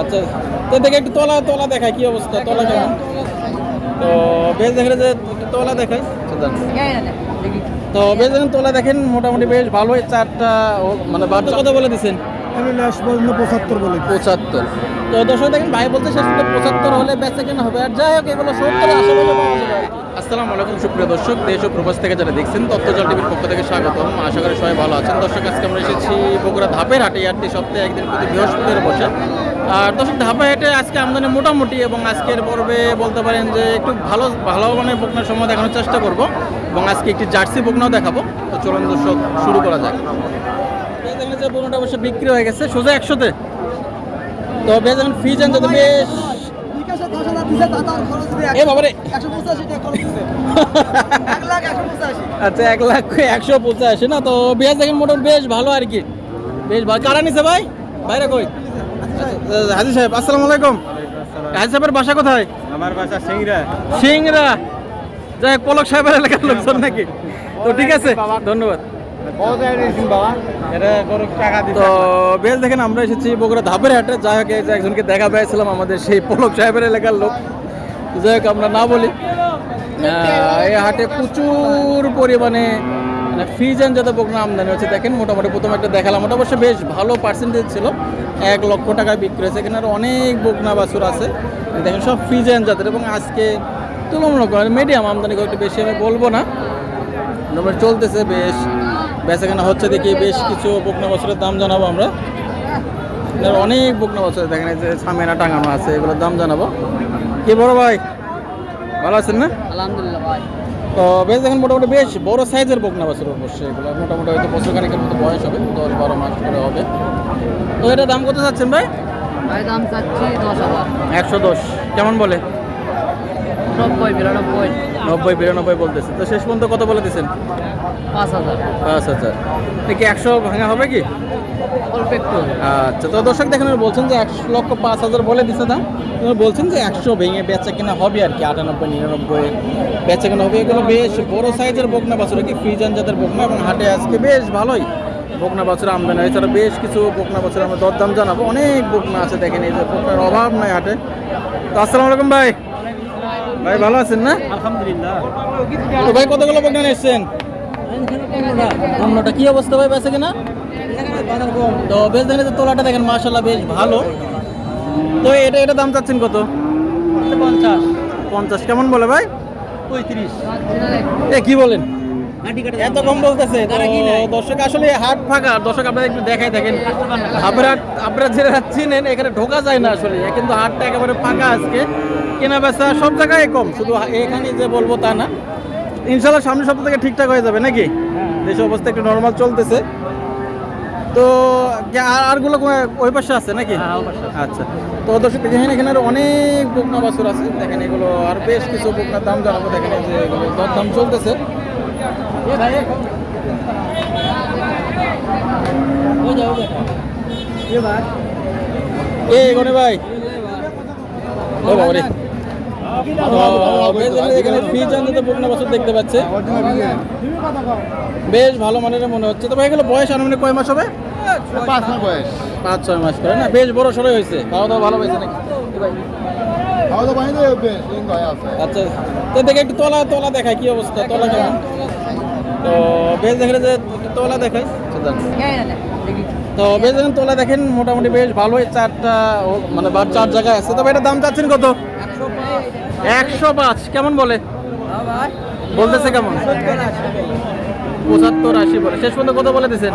আচ্ছা তো থেকে একটু তলা তলা দেখায় কি অবস্থা তলা কেমন? তো বেশ দেখে যে তলা দেখায় আচ্ছা, দাঁড়ান। তো বেশ তোলা দেখেন মোটামুটি বেশ ভালোই চারটা মানে বাচ্চা কথা বলে দিচ্ছেন পঁচাত্তর বলে পঁচাত্তর। তো দর্শক দেখেন ভাই বলতে শেষ পঁচাত্তর হলে বেচা কেনা হবে। আর যাই হোক এগুলো সত্তর আশা বলে পাওয়া যাবে। আসসালামু আলাইকুম সুপ্রিয় দর্শক। দেশ ও প্রবাস থেকে যারা দেখছেন তথ্যজল টিভির পক্ষ থেকে স্বাগতম। আশা করি সবাই ভালো আছেন। দর্শক আজকে আমরা এসেছি বগুড়া ধাপের হাটে। হাটটি সপ্তাহে একদিন প্রতি বৃহস্পতিবার বসে। আর দর্শক, ধাপা হেঁটে আজকে আমদানি মোটামুটি এবং আজকের পর্বে বলতে পারেন যে একটু ভালো ভালো মানে বকনার সময় দেখানোর চেষ্টা করব এবং আজকে একটি জার্সি বকনাও দেখাবো। তো চলুন দর্শক, শুরু করা যাক। যে বকনাটা অবশ্য বিক্রি হয়ে গেছে, সোজা একশোতে। তো বেশ এখন ফিজ আনতে তো বেশ এ বাবারে। আচ্ছা এক লাখ একশো পঁচাশি না? তো বেশ দেখেন মোটামুটি বেশ ভালো আর কি। বেশ ভালো। কারা নিছে ভাই? বাইরে কই? হাজি সাহেব আসসালামু আলাইকুম। হাজি সাহেবের বাসা কোথায়? আমার বাসা সিংরা সিংরা যাই হোক, পলক সাহেবের এলাকার লোকজন নাকি? তো ঠিক আছে ধন্যবাদ। তো বেশ দেখেন আমরা এসেছি বগুড়া ধাপের হাটে। যাই হোক একজনকে দেখা পেয়েছিলাম আমাদের সেই পলক সাহেবের এলাকার লোক। যাই হোক আমরা না বলি এই হাটে প্রচুর পরিমাণে মানে ফিজেন যত বকনা আমদানি হচ্ছে। দেখেন মোটামুটি প্রথম একটা দেখালাম। ওটা অবশ্য বেশ ভালো পার্সেন্টেজ ছিল। এক লক্ষ টাকায় বিক্রি হয়েছে। এখানে আরও অনেক বকনা বাছুর আছে। দেখেন সব ফিজেন জাতের এবং আজকে তুলনামূলক মিডিয়াম আমদানি করে একটু বেশি আমি বলব না। চলতেছে বেশ। বেচাকেনা হচ্ছে দেখি বেশ কিছু বকনা বছরের দাম জানাব আমরা। অনেক বকনা বছর দেখেন যে সামেনা টাঙানো আছে, এগুলোর দাম জানাব। কি বড় ভাই? ভালো আছেন না? আলহামদুলিল্লাহ ভাই। তো বেশ দেখেন মোটামুটি বেশ বড় সাইজের বকনা বছর অবশ্যই এগুলো। মোটামুটি হয়তো বছর খানিকের মতো বয়স হবে দশ বারো মাস করে হবে। তো এটা দাম কত চাচ্ছেন ভাই? ভাই দাম চাচ্ছি দশ হাজার। একশো দশ। কেমন বলে? নব্বই বিরানব্বই। নব্বই বিরানব্বই বলতেছে। তো শেষ পর্যন্ত কত বলে দিচ্ছেন পাঁচ হাজার। পাঁচ হাজার। কি একশো ভাঙা হবে কি? অল্প একটু আচ্ছা তো দর্শক দেখেন বলছেন যে একশো লক্ষ পাঁচ হাজার বলে দিছে দাম। বলছেন যে একশো ভেঙে বেচা কেনা হবে আর কি আটানব্বই নিরানব্বই বেচা কেনা হবে। এগুলো বেশ বড় সাইজের বকনা বাছুর কি ফ্রিজান জাতের বকনা এবং হাটে আজকে বেশ ভালোই বকনা বাছুর আমদানি। আর বেশ কিছু বকনা বাছুর আমরা দরদাম জানাব। অনেক বকনা আছে দেখেন এই যে বকনার অভাব নাই হাটে। তো আসসালামু আলাইকুম ভাই। ভাই ভালো আছেন না? আলহামদুলিল্লাহ। তো ভাই কতগুলো নিয়ে এসছেন? অন্যটা কি অবস্থা ভাই? বেচা কেনা? তো বেশ দেখেন তোলাটা দেখেন মাশাল্লাহ বেশ ভালো। তো এটা এটা দাম চাচ্ছেন কত? পঞ্চাশ। পঞ্চাশ। কেমন বলে ভাই? পঁয়ত্রিশ। এ কি বলেন? এত কম বলতেছে। দর্শক আসলে হাট ফাঁকা। দর্শক আপনারা একটু দেখাই দেখেন। আপনারা আপনারা যেটা চিনেন এখানে ঢোকা যায় না আসলে। কিন্তু হাটটা একেবারে ফাঁকা আজকে। কেনা বেচা সব জায়গায় কম শুধু এখানে যে বলব তা না। ইনশাল্লাহ সামনের সপ্তাহ থেকে ঠিকঠাক হয়ে যাবে নাকি? দেশের অবস্থা একটু নর্মাল চলতেছে। তো আর আরগুলো ওই পাশে আছে নাকি? আচ্ছা। তো দর্শক দেখেন এখানে আরও অনেক বকনা বাছুর আছে। দেখেন এগুলো আর বেশ কিছু বকনার দাম জানাব দেখেন যে এগুলো দাম চলতেছে। এ গনে ভাই। ও বাবা রে এখানে ফ্রিজ আনতে বকনা বাছুর দেখতে পাচ্ছে। বেশ ভালো মানের মনে হচ্ছে। তো ভাই এগুলো বয়স আনুমানিক কয় মাস হবে? পাঁচ মাস বয়স। পাঁচ ছয় মাস করে না? বেশ বড় সড়ই হয়েছে। খাওয়া দাওয়া ভালো হয়েছে নাকি? আচ্ছা তো দেখে একটু তলা তলা দেখায় কি অবস্থা? তলা কেমন? তো বেশ দেখে যে তলা দেখায় তো বেশ দেখেন তোলা দেখেন মোটামুটি বেশ ভালোই। চারটা মানে বার চার জায়গায় আছে। তবে এটা দাম চাচ্ছেন কত? একশো পাঁচ, কেমন বলে? বলতেছে কেমন? পঁচাত্তর আশি বলে। শেষ পর্যন্ত কত বলে দিয়েছেন?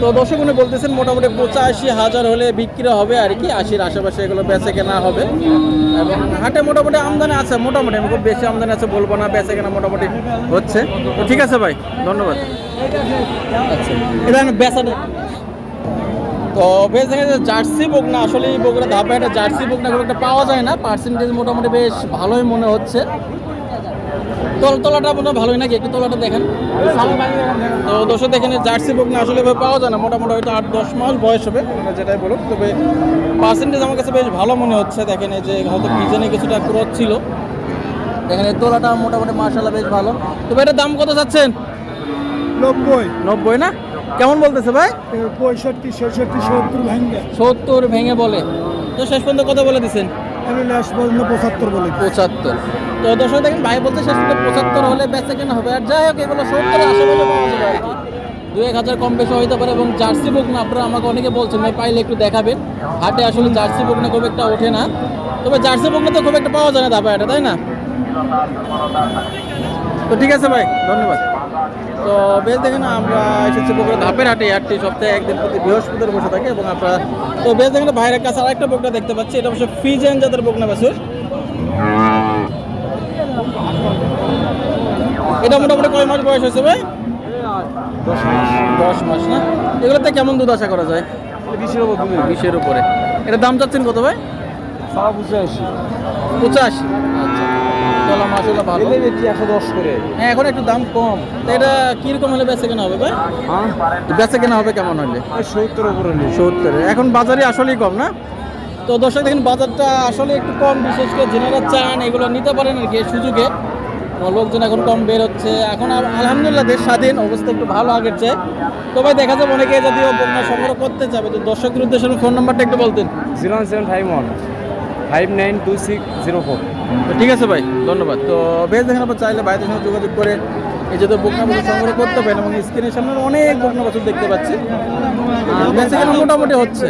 তো দর্শক উনি বলতেছেন মোটামুটি পঁচাশি হাজার হলে বিক্রি হবে আর কি, আশির আশেপাশে এগুলো বেচে কেনা হবে। হাটে মোটামুটি আমদানি আছে, মোটামুটি আমি খুব বেশি আমদানি আছে বলব না, বেচে কেনা মোটামুটি হচ্ছে। তো ঠিক আছে ভাই, ধন্যবাদ। আচ্ছা এটা আমি বেচাটা তো বেশ দেখা যায় জার্সি বকনা আসলে এই বকনা ধাপে একটা জার্সি বকনা খুব একটা পাওয়া যায় না পার্সেন্টেজ মোটামুটি বেশ ভালোই মনে হচ্ছে। তল তলাটা মনে ভালোই নাকি? একটু তলাটা দেখেন। তো দর্শক দেখেন জার্সি বুক না আসলে পাওয়া যায় না মোটামুটি হয়তো আট দশ মাস বয়স হবে যেটাই বলুক তবে পার্সেন্টেজ আমার কাছে বেশ ভালো মনে হচ্ছে। দেখেন এই যে হয়তো পিজনে কিছুটা ক্রস ছিল। দেখেন এই তোলাটা মোটামুটি মার্শাল্লাহ বেশ ভালো। তবে এটার দাম কত চাচ্ছেন নব্বই। নব্বই না? কেমন বলতেছে ভাই? পঁয়ষট্টি ছেষট্টি সত্তর ভাঙ্গে। সত্তর ভেঙে বলে। তো শেষ পর্যন্ত কত বলে দিচ্ছেন আমি লাস্ট পর্যন্ত পঁচাত্তর বলে পঁচাত্তর। তো দর্শক দেখেন ভাই বলতে শেষ পর্যন্ত পঁচাত্তর হলে বেচা কেনা হবে। আর যাই হোক এগুলো সত্তর আশা পাওয়া যাবে আর কি। দু এক হাজার কম বেশি হইতে পারে এবং জার্সি বুক না আপনারা আমাকে অনেকে বলছেন ভাই পাইলে একটু দেখাবেন। হাটে আসলে জার্সি বুক না খুব একটা ওঠে না। তবে জার্সি বুক না তো খুব একটা পাওয়া যায় না দাবা এটা তাই না? তো ঠিক আছে ভাই ধন্যবাদ। তো বেশ দেখেন আমরা এসেছি বগুড়া ধাপের হাটে হাটটি সপ্তাহে একদিন প্রতি বৃহস্পতিবার বসে থাকে এবং আপনারা তো বেশ দেখেন ভাইয়ের কাছে আরেকটা বকনা দেখতে পাচ্ছি এটা অবশ্য ফ্রিজেন জাতের বকনা বাছুর। এটা মোটামুটি কয় মাস বয়স হয়েছে ভাই? দশ মাস না? এগুলোতে কেমন দুধ আশা করা যায়? বিশের উপর বিশের উপরে। এটা দাম চাচ্ছেন কত ভাই? বুঝে পঁচাশি। আচ্ছা। চলো মাসাল্লাহ ভালো। বেচি একশো দশ করে। হ্যাঁ এখন একটু দাম কম। তো এটা কীরকম হলে বেচে কেনা হবে ভাই? হ্যাঁ? বেচে কেনা হবে কেমন হলে? সত্তর উপরে সত্তর। এখন বাজারে আসলেই কম না? তো দর্শক দেখেন বাজারটা আসলে একটু কম বিশেষ করে যেনারা চান এগুলো নিতে পারেন আর কি সুযোগে। লোকজন এখন কম বের হচ্ছে। এখন আল- আলহামদুলিল্লাহ দেশ স্বাধীন অবস্থা একটু ভালো আগের চেয়ে। তো ভাই দেখা যাবে অনেকে যদিও বন্যা সংগ্রহ করতে চাবে তো দর্শকদের উদ্দেশ্যে ফোন নাম্বারটা একটু বলতেন। Zero seven five one five nine two six zero four. ঠিক আছে ভাই, ধন্যবাদ। তো বেশ দেখেন আপনার চাইলে ভাইদের সঙ্গে যোগাযোগ করে এই যত বকনা বছর সংগ্রহ করতে পারেন এবং স্ক্রিনের সামনে অনেক বকনা বছর দেখতে পাচ্ছি মোটামুটি হচ্ছে।